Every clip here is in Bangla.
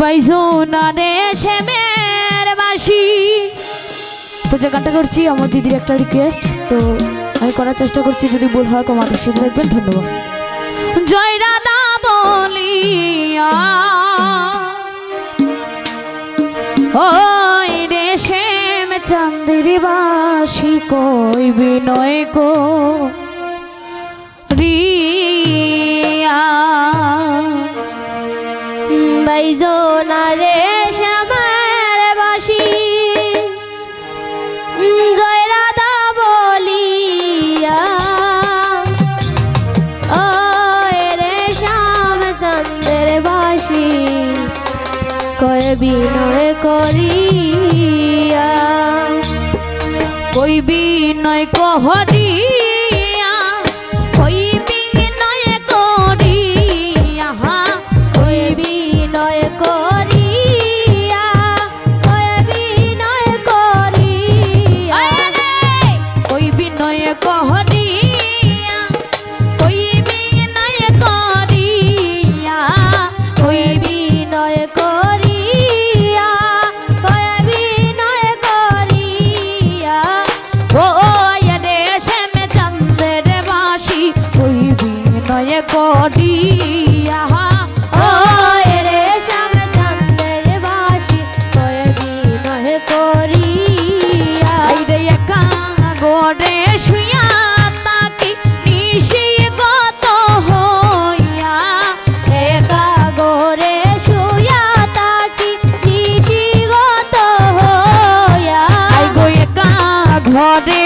বাইজো না রে শ্যামের বাসি? তো গানটা করছি, আমার দিদির একটা রিকোয়েস্ট তো আমি করার চেষ্টা করছি, যদি ভুল হয় কমাতে শিখে দেখবেন ধন্যবাদ। জয় রাধা বলিয়া। ওই রে শ্যাম চান্দির বাসি কই বিনয় কো? বিনয় করিয়া কই বিনয় কহরিয়া পড়িয়া ও রে শ্যাম চন্দ্রের বাসি কয়েদি নহে পড়িয়া। রে একা গড়ে শুয়া তাকি নিশি গত হইয়া। একা গড়ে শুয়া তাকি নিশি গত হইয়া। আই গো একা ঘরে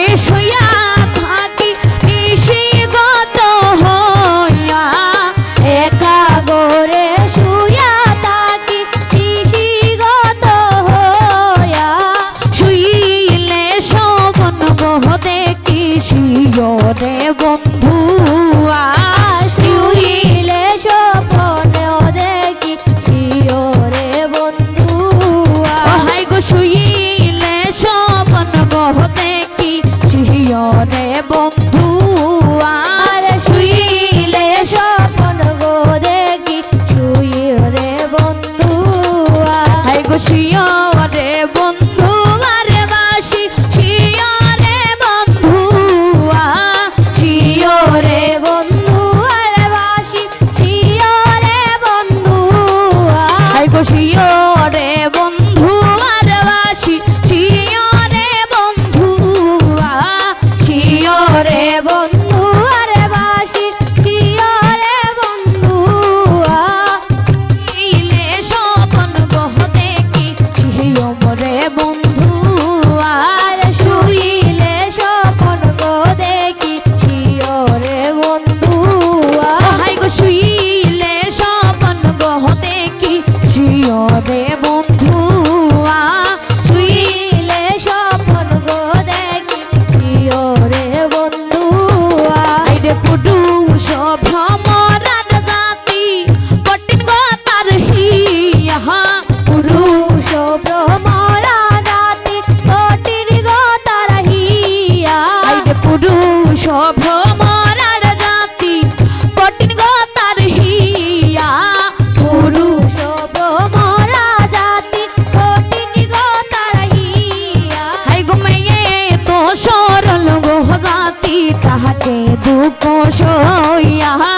উপসইয়া